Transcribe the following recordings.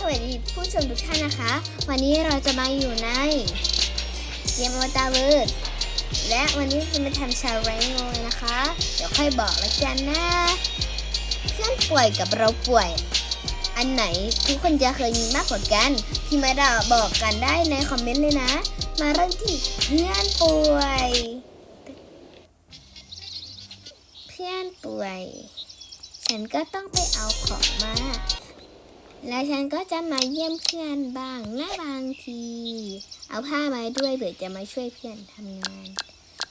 สวัสดีผู้ชมทุกท่านนะคะ วันนี้เราจะมาอยู่ในเกมอวตารเวิร์ดและวันนี้จะมาทำชาเรงโเลยนะคะ เดี๋ยวค่อยบอกละกันนะเพื่อนป่วยกับเราป่วย อันไหนทุกคนจะเคยมีมากกว่ากันพี่มาดาบอกกันได้ในคอมเมนต์เลยนะ มาเริ่มที่เพื่อนป่วย เพื่อนป่วย ฉันก็ต้องไปเอาของมา แล้วฉันก็จะมาเยี่ยมเพื่อนบ้างนะบางที เอาผ้ามาด้วยเผื่อจะมาช่วยเพื่อนทำงาน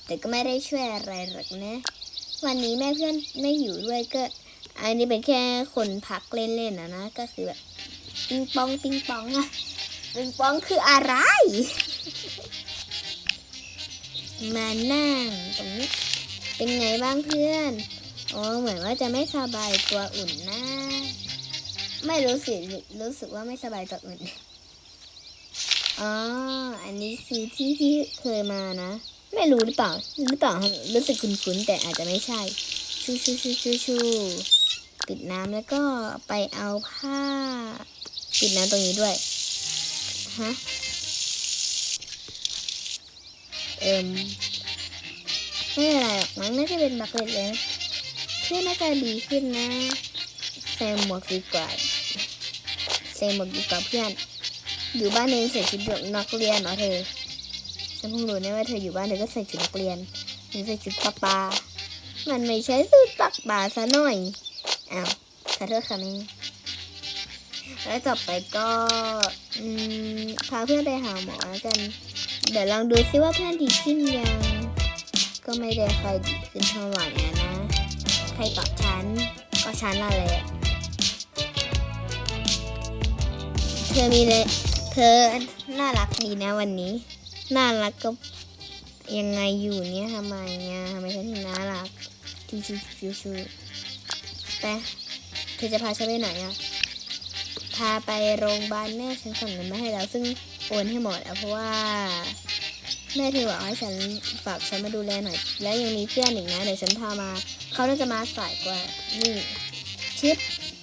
แต่ก็ไม่ได้ช่วยอะไรหรอกนะ วันนี้แม่เพื่อนไม่อยู่ด้วยก็ อันนี้เป็นแค่คนพักเล่นๆนะนะ ก็คือแบบปิงปองปิงปองอะปิงปองคืออะไร มานั่งตรงนี้เป็นไงบ้างเพื่อน อ๋อ เหมือนว่าจะไม่สบายตัวอุ่นนะ ไม่รู้สิรู้สึกว่าไม่สบายตัวอื่นอ๋อ อันนี้คือที่ที่เคยมานะ ไม่รู้หรือเปล่า หรือเปล่ารู้สึกคุ้นๆแต่อาจจะไม่ใช่ ชูชูชูชูชูปิดน้ำแล้วก็ไปเอาผ้า ปิดน้ำตรงนี้ด้วย ฮะ เอิมไม่เป็นไรหรอกมั้งน่าจะเป็นบักเล็ตเลย เพื่อนน่าจะดีขึ้นนะใส่หมวกดีกว่า ใส่หมวกดีกว่าเพื่อน อยู่บ้านเองใส่ชุดนักเรียนเหรอเธอฉันเพิ่งรู้นะว่าเธออยู่บ้านเธอก็ใส่ชุดนักเรียนหรือใส่ชุดปะปามันไม่ใช่ชุดปักปาซะหน่อยอ้าวขอโทษค่ะแม่แล้วต่อไปก็พาเพื่อนไปหาหมอแล้วกัน เดี๋ยวลองดูซิว่าเพื่อนดีขึ้นยัง ก็ไม่ได้ใค่อยดีขึ้นเท่าไหร่อะนะ ใครตอบฉัน ก็ฉันนั่นแหละ ธอมีเลยเธอน่ารักดีนะวันนี้ น่ารักก็ยังไงอยู่เนี่ยทำไมเนี่ยทำไมฉันถึงน่ารักชูชูชูชูแต่เธอจะพาฉันไปไหนอะพาไปโรงพยาบาลแม่ฉันส่งเงินมาให้แล้ว ซึ่งโอนให้หมดแล้วเพราะว่าแม่เธอบอกให้ฉันฝากฉันมาดูแลหน่อย แล้วยังมีเพื่อนอีกนะเดี๋ยวฉันพามา เขาน่าจะมาสายกว่านี่ชิป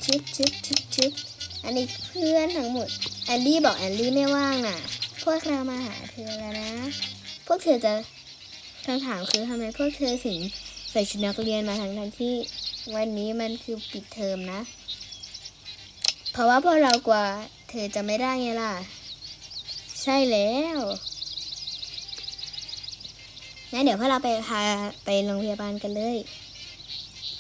ชิปชิปชิปชิป อันนี้เพื่อนทั้งหมดแอนดี้บอกแอนดี้ไม่ว่างน่ะ พวกเรามาหาเธอแล้วนะ พวกเธอจะคำถามคือทำไมพวกเธอถึงใส่ชุดนักเรียนมาทั้งทั้งที่วันนี้มันคือปิดเทอมนะ เพราะว่าพวกเรากลัวเธอจะไม่ได้ไงล่ะ ใช่แล้วงั้นเดี๋ยวพวกเราไปพาไปโรงพยาบาลกันเลย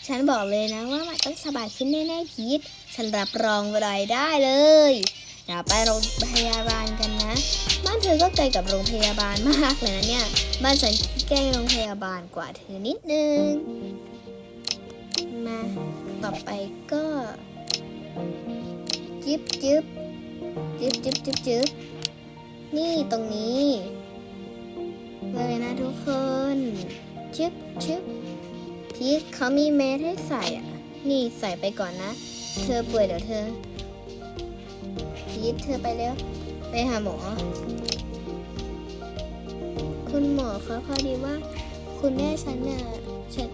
ฉันบอกเลยนะว่ามันต้องสบายขึ้นแน่ๆพีท ฉันรับรองรายได้เลยเดี๋ยวไปโรงพยาบาลกันนะ บ้านเธอก็ไกลกับโรงพยาบาลมากเลยนะเนี่ย บ้านฉันใกล้โรงพยาบาลกว่าเธอนิดนึง มาต่อไปก็จิ๊บจิ๊บจิ๊บจิ๊บจิ๊บจิ๊บนี่ตรงนี้เลยนะทุกคนจิ๊บจิ๊บพีทเขามีแมสให้ใส่อะ นี่ใส่ไปก่อนนะ เธอป่วยเดี๋ยวเธอพีทเธอไปเร็วไปหาหมอ คุณหมอคะพอดีว่า คุณแม่ฉันน่ะฉัน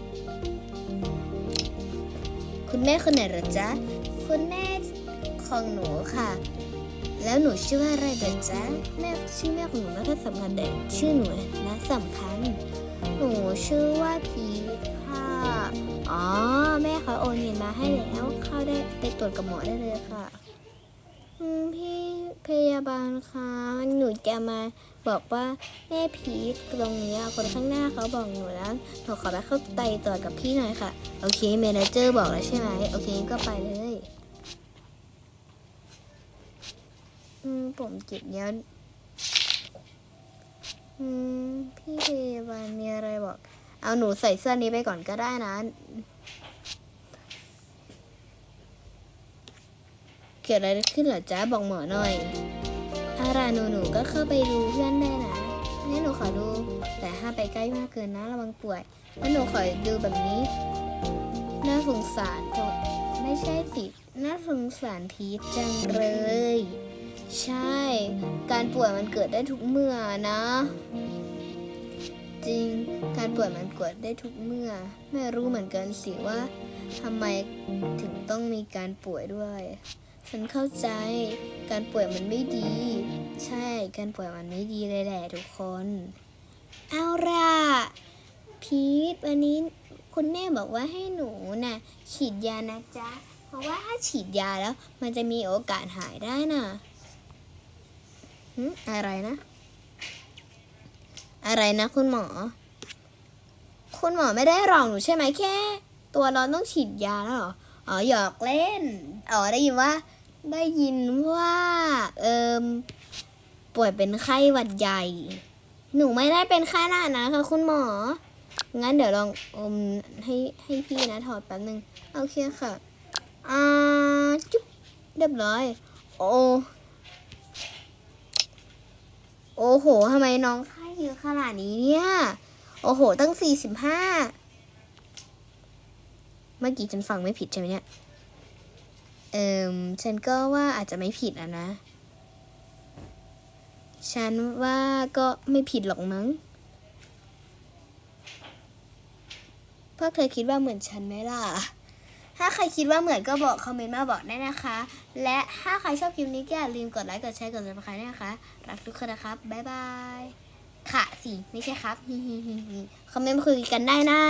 คุณแม่คนไหนหรอจ๊ะ คุณแม่ของหนูค่ะ แล้วหนูชื่อว่าอะไรเหรอจ๊ะ แม่ชื่อแม่ของหนูไม่ค่อยสำคัญแต่ชื่อหนูนะสำคัญ หนูชื่อว่าพีทค่ะ อ๋อ แม่เขาโอนเงินมาให้แล้ว เข้าได้ไปตรวจกับหมอได้เลยค่ะพี่พยาบาลคะหนูจะมาบอกว่าแม่พีทตรงนี้คนข้างหน้าเขาบอกหนูแล้วหนูขอไปเข้าไตตรวจกับพี่หน่อยค่ะ โอเคเมนเจอร์บอกแล้วใช่ไหมโอเคก็ไปเลย อืมผมเจ็บเนี้ยอื มพี่พยาบาลมีอะไรบอก เอาหนูใส่เสื้อนี้ไปก่อนก็ได้นะ เกิดอะไรขึ้นเหรอจ๊ะบอกหมอหน่อยอาราหนูหนูก็เข้าไปดูเพื่อนได้นะนี่หนูขอดู แต่ห้ามไปใกล้มากเกินนะระวังป่วยแล้วหนูขอดูแบบนี้น่าสงสารจังไม่ใช่สิน่าสงสารพีชจังเลย ใช่ การป่วยมันเกิดได้ทุกเมื่อนะ จริง การป่วยมันเกิดได้ทุกเมื่อ ไม่รู้เหมือนกันสิว่าทำไมถึงต้องมีการป่วยด้วย ฉันเข้าใจ การป่วยมันไม่ดี ใช่ การป่วยมันไม่ดีเลยแหละทุกคน เอาล่ะ พีทวันนี้คุณแม่บอกว่าให้หนูน่ะฉีดยานะจ๊ะ เพราะว่าถ้าฉีดยาแล้วมันจะมีโอกาสหายได้น่ะ อะไรนะ อะไรนะคุณหมอ คุณหมอไม่ได้หลอกหนูใช่ไหมแค่ ตัวร้อนต้องฉีดยาแล้วหรอ อ๋อหยอกเล่น อ๋อได้ยินว่า ได้ยินว่า เอิมป่วยเป็นไข้หวัดใหญ่ หนูไม่ได้เป็นไข้หน้านะคะคุณหมอ งั้นเดี๋ยวลองอมให้ให้พี่นะถอดแป๊บนึง โอเคค่ะ อ่า จุ๊บเรียบร้อย โอ้ โอ้โหทำไมน้องไข้เยอะขนาดนี้เนี่ย โอ้โห ตั้งสี่สิบห้าเมื่อกี้ฉันฟังไม่ผิดใช่ไหมเนี่ย เอิมฉันก็ว่าอาจจะไม่ผิดอะนะ ฉันว่าก็ไม่ผิดหรอกมั้งพวกเธอคิดว่าเหมือนฉันไหมล่ะ ถ้าใครคิดว่าเหมือนก็บอกคอมเมนต์มาบอกได้นะคะ และถ้าใครชอบคลิปนี้ก็อย่าลืมกดไลค์กดแชร์กดซัครต์ด้วยนะคะ รักทุกคนนะครับ บ๊ายบาย ค่ะสิ ไม่ใช่ครับ คอมเมนต์มาคุยกันได้นะ